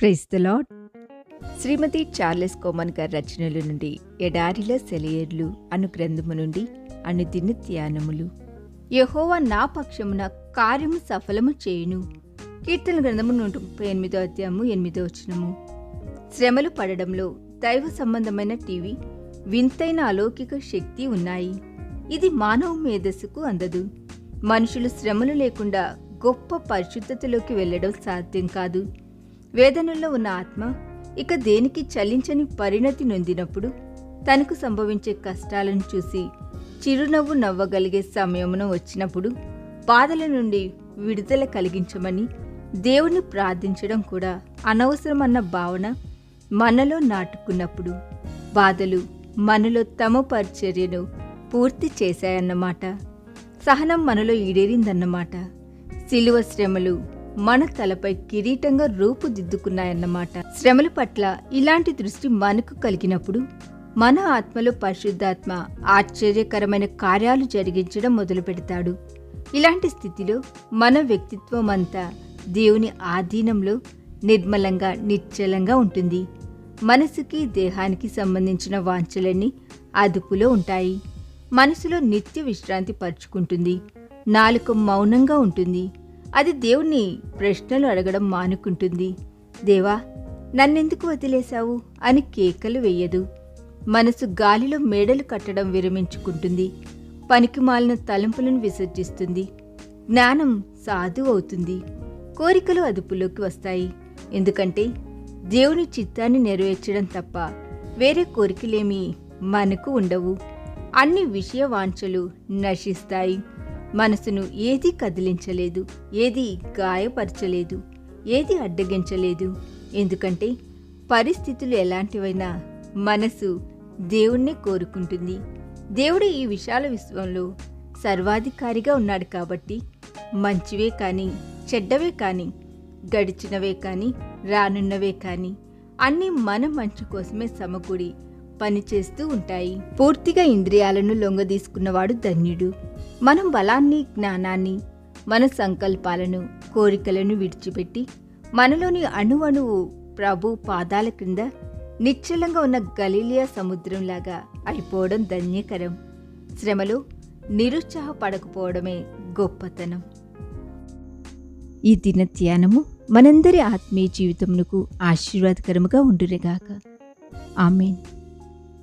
Praise the Lord Shrimati Charles Cowman గారి రచనల నుండి ఎడారిలో సెలయర్లు అను గ్రంథము నుండి అను దిన ధ్యానములు. యహోవా నా పక్షమున కార్యము సఫలము చేయును. కీర్తన గ్రంథము నూట ముప్పై ఎనిమిదో అధ్యాయము ఎనిమిదో వచనము. శ్రమలు పడడంలో దైవ సంబంధమైన టీవీ వింతైన అలౌకిక శక్తి ఉన్నాయి. ఇది మానవ మేధస్సుకు అందదు. మనుషులు శ్రమలు లేకుండా గొప్ప పరిశుద్ధతలోకి వెళ్ళడం సాధ్యం కాదు. వేదనల్లో ఉన్న ఆత్మ ఇక దేనికి చలించని పరిణతి నొందినప్పుడు తనకు సంభవించే కష్టాలను చూసి చిరునవ్వు నవ్వగలిగే సమయమును వచ్చినప్పుడు బాధల నుండి విడుదల కలిగించమని దేవుణ్ణి ప్రార్థించడం కూడా అనవసరమన్న భావన మనలో నాటుకున్నప్పుడు బాధలు మనలో తమ పరిచర్యను పూర్తి చేశాయన్నమాట. సహనం మనలో ఈడేరిందన్నమాట. శిలువ శ్రమలు మన తలపై కిరీటంగా రూపుదిద్దుకున్నాయన్నమాట. శ్రమల పట్ల ఇలాంటి దృష్టి మనకు కలిగినప్పుడు మన ఆత్మలో పరిశుద్ధాత్మ ఆశ్చర్యకరమైన కార్యాలు జరిగించడం మొదలు పెడతాడు ఇలాంటి స్థితిలో మన వ్యక్తిత్వం అంతా దేవుని ఆధీనంలో నిర్మలంగా నిశ్చలంగా ఉంటుంది. మనసుకి దేహానికి సంబంధించిన వాంఛలన్నీ అదుపులో ఉంటాయి. మనసులో నిత్య విశ్రాంతి పరుచుకుంటుంది. నాలుక మౌనంగా ఉంటుంది. అది దేవుణ్ణి ప్రశ్నలు అడగడం మానుకుంటుంది. దేవా నన్నెందుకు వదిలేశావు? అని కేకలు వేయదు. మనసు గాలిలో మేడలు కట్టడం విరమించుకుంటుంది. పనికిమాలిన తలంపులను విసర్జిస్తుంది. జ్ఞానం సాధు అవుతుంది. కోరికలు అదుపులోకి వస్తాయి. ఎందుకంటే దేవుని చిత్తాన్ని నెరవేర్చడం తప్ప వేరే కోరికలేమీ మనకు ఉండవు. అన్ని విషయ వాంఛలు నశిస్తాయి. మనసును ఏది కదిలించలేదు ఏది గాయపరచలేదు ఏది అడ్డగించలేదు. ఎందుకంటే పరిస్థితులు ఎలాంటివైనా మనసు దేవుణ్ణి కోరుకుంటుంది. దేవుడు ఈ విశాల విశ్వంలో సర్వాధికారిగా ఉన్నాడు కాబట్టి మంచివే కానీ చెడ్డవే కానీ గడిచినవే కానీ రానున్నవే కానీ అన్నీ మన మంచి కోసమే సమకూడి పనిచేస్తూ ఉంటాయి. పూర్తిగా ఇంద్రియాలను లొంగదీసుకున్నవాడు ధన్యుడు. మనం బలాన్ని జ్ఞానాన్ని మన సంకల్పాలను కోరికలను విడిచిపెట్టి మనలోని అణువణువు ప్రభు పాదాల క్రింద నిశ్చలంగా ఉన్న గలీలియా సముద్రంలాగా అయిపోవడం ధన్యకరం. శ్రమలో నిరుత్సాహపడకపోవడమే గొప్పతనం. ఈ దిన ధ్యానము మనందరి ఆత్మీయ జీవితమునకు ఆశీర్వాదకరముగా ఉండురేగాక ఆమెన్.